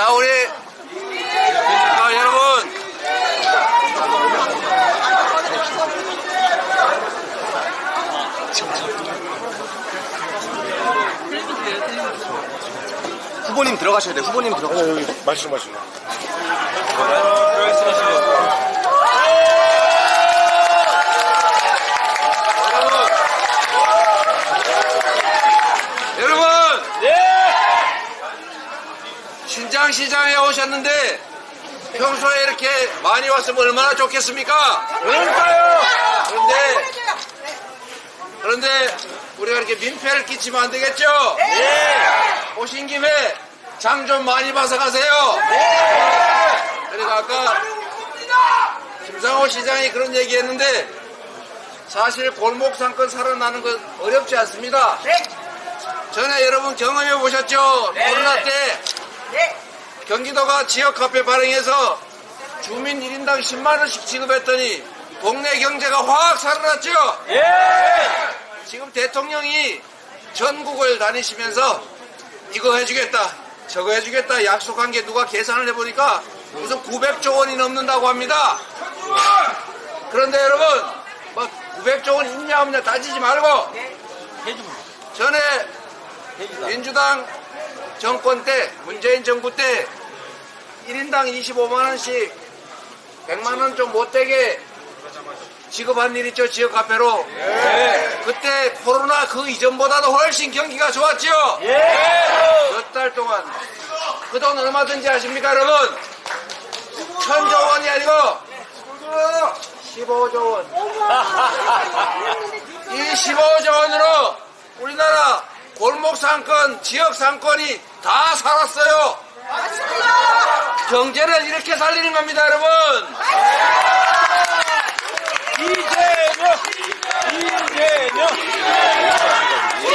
자, 우리, 자, 여러분. 후보님 들어가셔야 돼요. 후보님 들어가셔야 돼요. 여기 마시고 마시고. 여러분! 신장시장에 오셨는데 평소에 이렇게 많이 왔으면 얼마나 좋겠습니까? 그러니까요. 그런데 그런데 우리가 이렇게 민폐를 끼치면 안 되겠죠? 오신 김에 장 좀 많이 봐서 가세요. 그러니까 아까 김상호 시장이 그런 얘기했는데 사실 골목 상권 살아나는 건 어렵지 않습니다. 전에 여러분 경험해 보셨죠? 코로나 때 경기도가 지역 카페 발행해서 주민 1인당 10만 원씩 지급했더니 동네 경제가 확 살아났죠? 지금 대통령이 전국을 다니시면서 이거 해주겠다, 저거 해주겠다 약속한 게 누가 계산을 해보니까 무슨 900조 원이 넘는다고 합니다. 그런데 여러분, 뭐 900조 원 있냐 없냐 따지지 말고 전에 민주당 정권 때, 문재인 정부 때 1인당 25만 원씩 100만 원 좀 못되게 지급한 일 있죠, 지역 카페로. 그때 코로나 그 이전보다도 훨씬 경기가 좋았죠? 몇달 동안. 그 돈 얼마든지 아십니까, 여러분? 천조 원이 아니고 15조 원. 이 15조 원으로 우리나라 골목 상권, 지역 상권이 다 살았어요. 경제를 이렇게 살리는 겁니다, 여러분. 이재명, 이재명,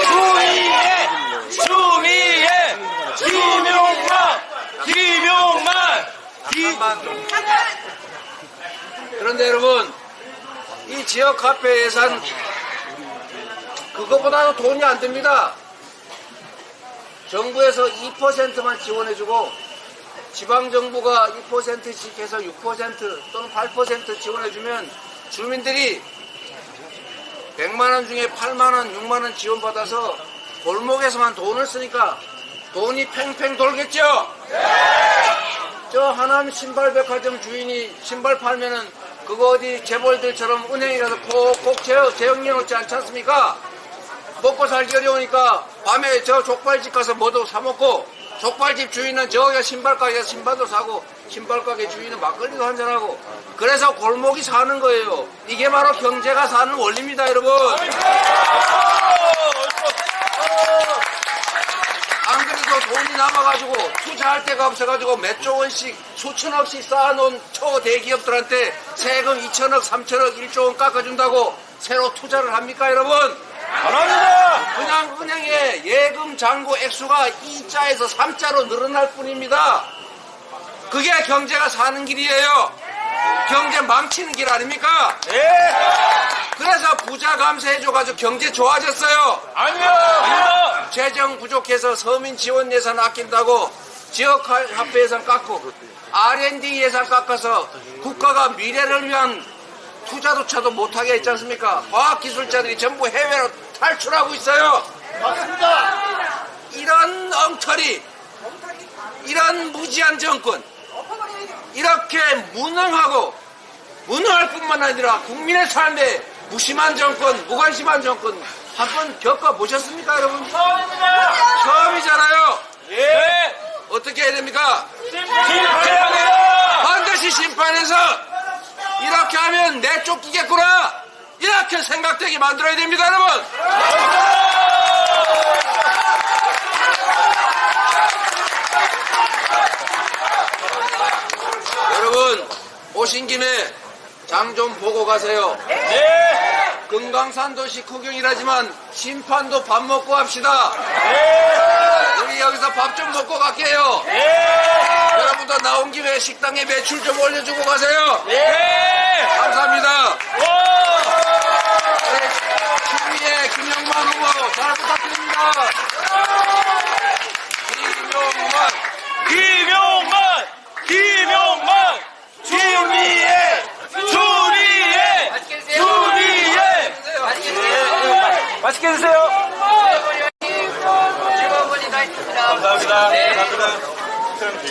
추미애, 추미애, 김용만, 김용만, 김. 그런데 여러분, 이 지역 카페 예산, 그것보다도 돈이 안 듭니다. 정부에서 2%만 지원해주고, 지방정부가 2%씩 해서 6% 또는 8% 지원해주면 주민들이 100만원 중에 8만원, 6만원 지원받아서 골목에서만 돈을 쓰니까 돈이 팽팽 돌겠죠? 저 하남 신발백화점 주인이 신발 팔면은 그거 어디 재벌들처럼 은행이라서 콕콕 재영해 놓지 않지 않습니까? 먹고 살기 어려우니까 밤에 저 족발집 가서 뭐도 사 먹고 족발집 주인은 저기 신발 가게에서 신발도 사고 신발 가게 주인은 막걸리도 한잔하고 그래서 골목이 사는 거예요. 이게 바로 경제가 사는 원리입니다, 여러분. 안 그래도 돈이 남아가지고 투자할 데가 없어가지고 몇조 원씩 수천억씩 쌓아놓은 초대기업들한테 세금 2천억, 3천억, 1조 원 깎아준다고 새로 투자를 합니까, 여러분? 잘합니다. 그냥 은행에 예금 잔고 액수가 2자에서 3자로 늘어날 뿐입니다. 그게 경제가 사는 길이에요. 경제 망치는 길 아닙니까? 예, 그래서 부자 감세해줘가지고 경제 좋아졌어요. 아니요, 아니요. 재정 부족해서 서민 지원 예산 아낀다고 지역 화폐 예산 깎고 R&D 예산 깎아서 국가가 미래를 위한 투자조차도 못하게 했지 않습니까? 과학기술자들이 전부 해외로 탈출하고 있어요. 맞습니다. 이런 엉터리, 이런 무지한 정권, 이렇게 무능하고 무능할 뿐만 아니라 국민의 삶에 무심한 정권, 무관심한 정권 한번 겪어보셨습니까, 여러분? 처음입니다. 처음이잖아요. 예, 어떻게 해야 됩니까? 심판해야 돼요. 반드시 심판해서 이렇게 하면 내 쫓기겠구나. 이렇게 생각되게 만들어야 됩니다, 여러분. 여러분, 오신 김에 장 좀 보고 가세요. 예, 금강산 도시 구경이라지만 심판도 밥 먹고 합시다. 예, 우리 여기서 밥 좀 먹고 갈게요. 예, 여러분도 나온 김에 식당에 매출 좀 올려주고 가세요. 예. 감사합니다. 와. 추미애 김영만 후보 잘 부탁드립니다.